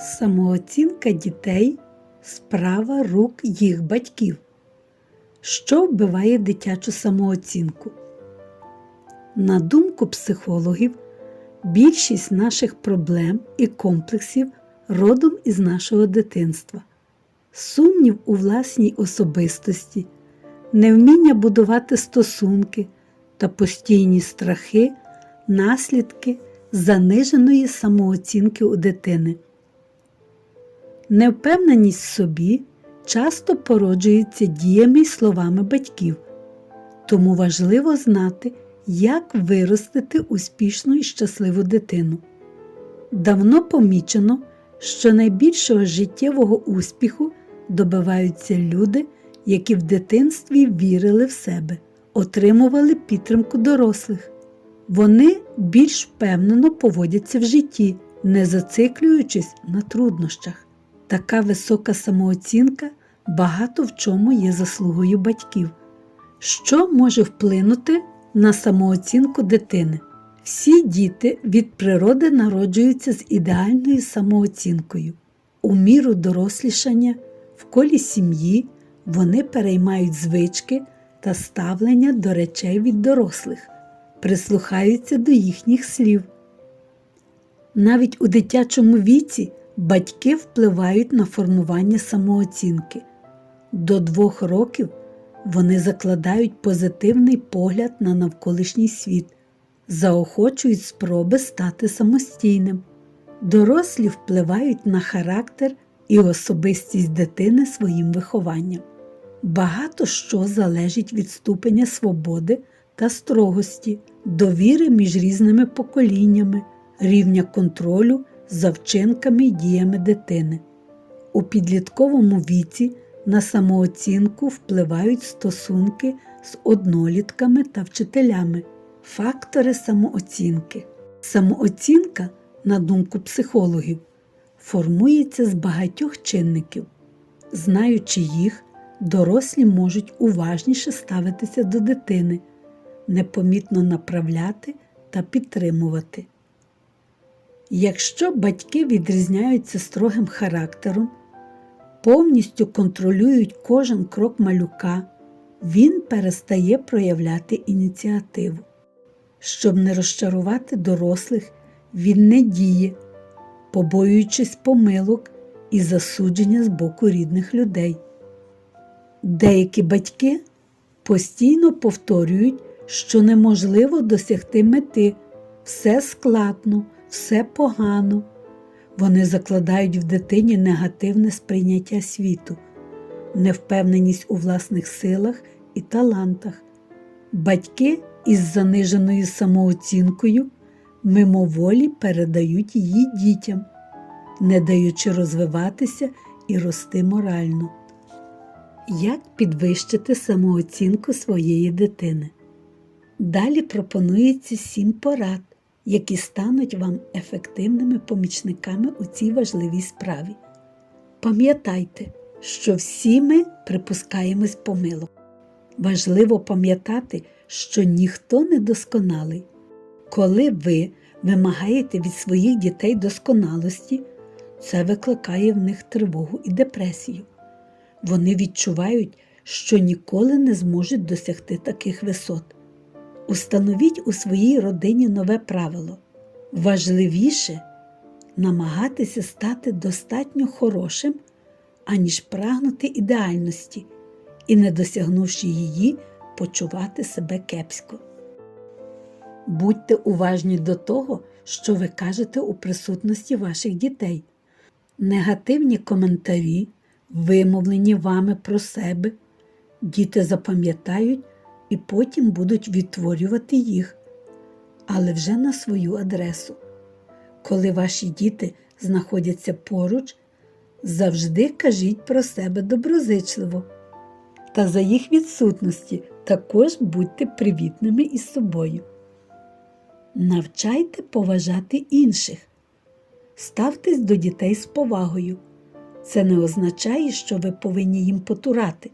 Самооцінка дітей справа рук їх батьків. Що вбиває дитячу самооцінку? На думку психологів, більшість наших проблем і комплексів родом із нашого дитинства. Сумнів у власній особистості, невміння будувати стосунки та постійні страхи, наслідки заниженої самооцінки у дитини. Невпевненість в собі часто породжується діями й словами батьків, тому важливо знати, як виростити успішну і щасливу дитину. Давно помічено, що найбільшого життєвого успіху добиваються люди, які в дитинстві вірили в себе, отримували підтримку дорослих. Вони більш впевнено поводяться в житті, не зациклюючись на труднощах. Така висока самооцінка багато в чому є заслугою батьків. Що може вплинути на самооцінку дитини? Всі діти від природи народжуються з ідеальною самооцінкою. У міру дорослішання в колі сім'ї вони переймають звички та ставлення до речей від дорослих, прислухаються до їхніх слів. Навіть у дитячому віці батьки впливають на формування самооцінки. До двох років вони закладають позитивний погляд на навколишній світ, заохочують спроби стати самостійним. Дорослі впливають на характер і особистість дитини своїм вихованням. Багато що залежить від ступеня свободи та строгості, довіри між різними поколіннями, рівня контролю за вчинками й діями дитини. У підлітковому віці на самооцінку впливають стосунки з однолітками та вчителями, фактори самооцінки. Самооцінка, на думку психологів, формується з багатьох чинників. Знаючи їх, дорослі можуть уважніше ставитися до дитини, непомітно направляти та підтримувати. Якщо батьки відрізняються строгим характером, повністю контролюють кожен крок малюка, він перестає проявляти ініціативу. Щоб не розчарувати дорослих, він не діє, побоюючись помилок і засудження з боку рідних людей. Деякі батьки постійно повторюють, що неможливо досягти мети, все складно, все погано. Вони закладають в дитині негативне сприйняття світу, невпевненість у власних силах і талантах. Батьки із заниженою самооцінкою мимоволі передають її дітям, не даючи розвиватися і рости морально. Як підвищити самооцінку своєї дитини? Далі пропонується сім порад, які стануть вам ефективними помічниками у цій важливій справі. Пам'ятайте, що всі ми припускаємось помилок. Важливо пам'ятати, що ніхто не досконалий. Коли ви вимагаєте від своїх дітей досконалості, це викликає в них тривогу і депресію. Вони відчувають, що ніколи не зможуть досягти таких висот. Установіть у своїй родині нове правило. Важливіше намагатися стати достатньо хорошим, аніж прагнути ідеальності і, не досягнувши її, почувати себе кепсько. Будьте уважні до того, що ви кажете у присутності ваших дітей. Негативні коментарі, вимовлені вами про себе, діти запам'ятають і потім будуть відтворювати їх, але вже на свою адресу. Коли ваші діти знаходяться поруч, завжди кажіть про себе доброзичливо. Та за їх відсутності також будьте привітними із собою. Навчайте поважати інших. Ставтесь до дітей з повагою. Це не означає, що ви повинні їм потурати.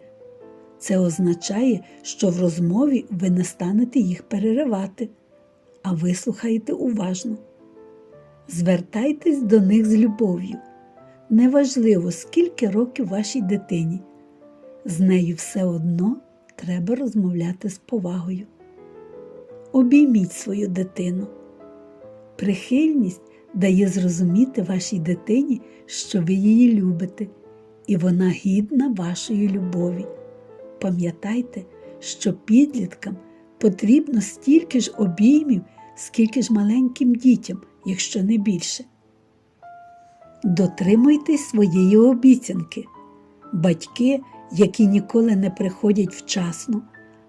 Це означає, що в розмові ви не станете їх переривати, а вислухаєте уважно. Звертайтесь до них з любов'ю, Неважливо, скільки років вашій дитині. З нею все одно треба розмовляти з повагою. Обійміть свою дитину. Прихильність дає зрозуміти вашій дитині, що ви її любите, і вона гідна вашої любові. Пам'ятайте, що підліткам потрібно стільки ж обіймів, скільки ж маленьким дітям, якщо не більше. Дотримуйтесь своєї обіцянки. Батьки, які ніколи не приходять вчасно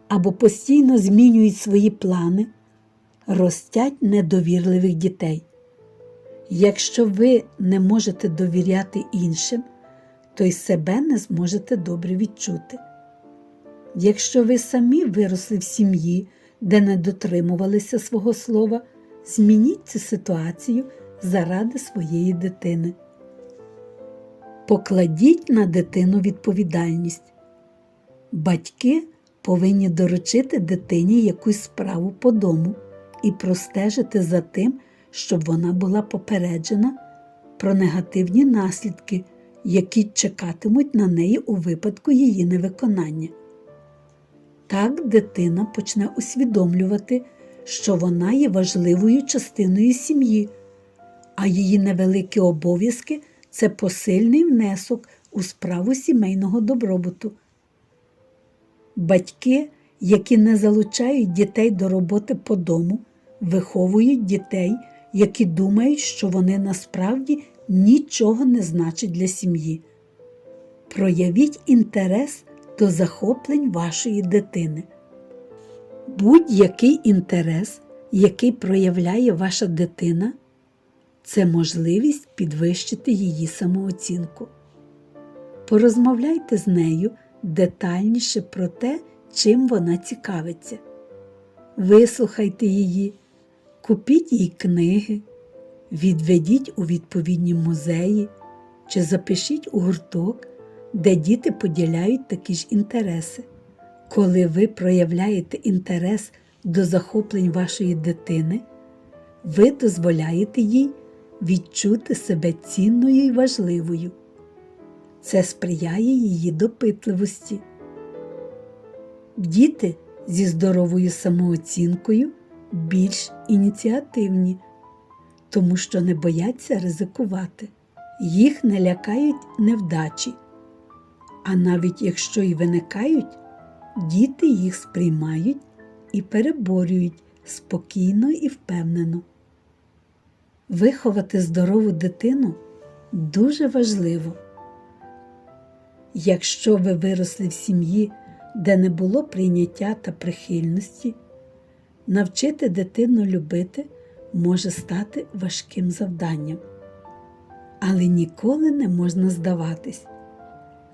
або постійно змінюють свої плани, ростять недовірливих дітей. Якщо ви не можете довіряти іншим, то й себе не зможете добре відчути. Якщо ви самі виросли в сім'ї, де не дотримувалися свого слова, змініть цю ситуацію заради своєї дитини. Покладіть на дитину відповідальність. Батьки повинні доручити дитині якусь справу по дому і простежити за тим, щоб вона була попереджена про негативні наслідки, які чекатимуть на неї у випадку її невиконання. Так дитина почне усвідомлювати, що вона є важливою частиною сім'ї, а її невеликі обов'язки це посильний внесок у справу сімейного добробуту. Батьки, які не залучають дітей до роботи по дому, виховують дітей, які думають, що вони насправді нічого не значать для сім'ї. Проявіть інтерес до захоплень вашої дитини. Будь-який інтерес, який проявляє ваша дитина, це можливість підвищити її самооцінку. Порозмовляйте з нею детальніше про те, чим вона цікавиться. Вислухайте її, купіть їй книги, відведіть у відповідні музеї чи запишіть у гурток, де діти поділяють такі ж інтереси. Коли ви проявляєте інтерес до захоплень вашої дитини, ви дозволяєте їй відчути себе цінною і важливою. Це сприяє її допитливості. Діти зі здоровою самооцінкою більш ініціативні, тому що не бояться ризикувати, їх не лякають невдачі. А навіть якщо й виникають, діти їх сприймають і переборюють спокійно і впевнено. Виховати здорову дитину дуже важливо. Якщо ви виросли в сім'ї, де не було прийняття та прихильності, навчити дитину любити може стати важким завданням. Але ніколи не можна здаватись.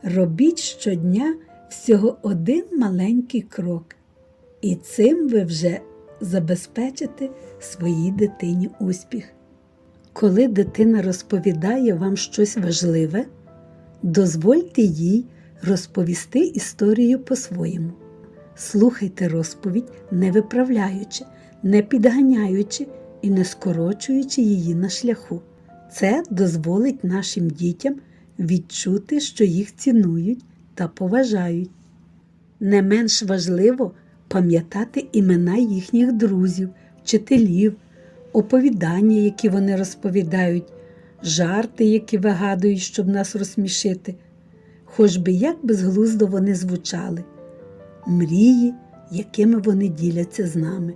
Робіть щодня всього один маленький крок, і цим ви вже забезпечите своїй дитині успіх. Коли дитина розповідає вам щось важливе, дозвольте їй розповісти історію по-своєму. Слухайте розповідь, не виправляючи, не підганяючи і не скорочуючи її на шляху. Це дозволить нашим дітям відчути, що їх цінують та поважають. Не менш важливо пам'ятати імена їхніх друзів, вчителів, оповідання, які вони розповідають, жарти, які вигадують, щоб нас розсмішити, хоч би як безглуздо вони звучали, мрії, якими вони діляться з нами.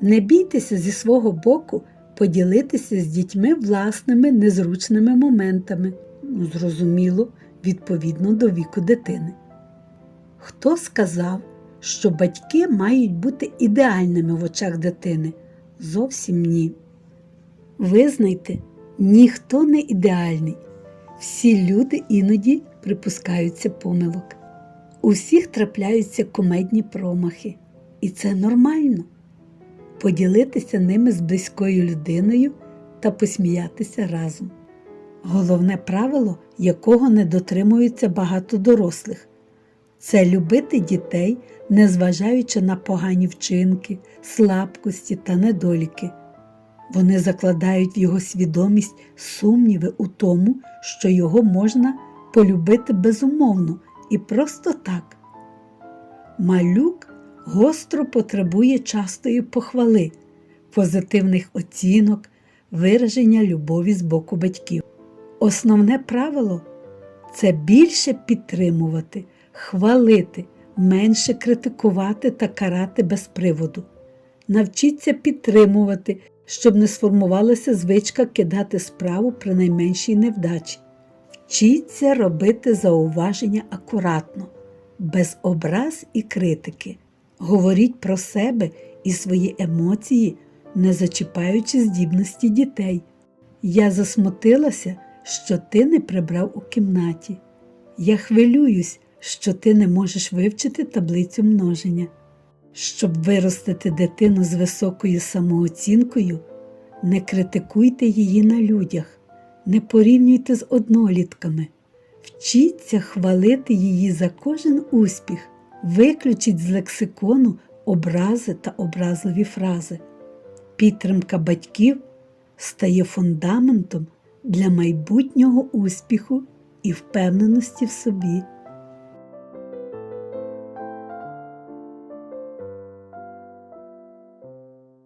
Не бійтеся зі свого боку поділитися з дітьми власними незручними моментами, ну, зрозуміло, відповідно до віку дитини. Хто сказав, що батьки мають бути ідеальними в очах дитини? Зовсім ні. Визнайте, ніхто не ідеальний. Всі люди іноді припускаються помилок. У всіх трапляються комедні промахи, і це нормально. Поділитися ними з близькою людиною та посміятися разом. Головне правило, якого не дотримуються багато дорослих, це любити дітей, незважаючи на погані вчинки, слабкості та недоліки. Вони закладають в його свідомість сумніви у тому, що його можна полюбити безумовно і просто так. Малюк гостро потребує частої похвали, позитивних оцінок, вираження любові з боку батьків. Основне правило це більше підтримувати, хвалити, менше критикувати та карати без приводу. Навчіться підтримувати, щоб не сформувалася звичка кидати справу при найменшій невдачі. Вчіться робити зауваження акуратно, без образ і критики. Говоріть про себе і свої емоції, не зачіпаючи здібності дітей. Я засмутилася, що ти не прибрав у кімнаті. Я хвилююсь, що ти не можеш вивчити таблицю множення. Щоб виростити дитину з високою самооцінкою, не критикуйте її на людях, не порівнюйте з однолітками. Вчіться хвалити її за кожен успіх, виключіть з лексикону образи та образливі фрази. Підтримка батьків стає фундаментом для майбутнього успіху і впевненості в собі.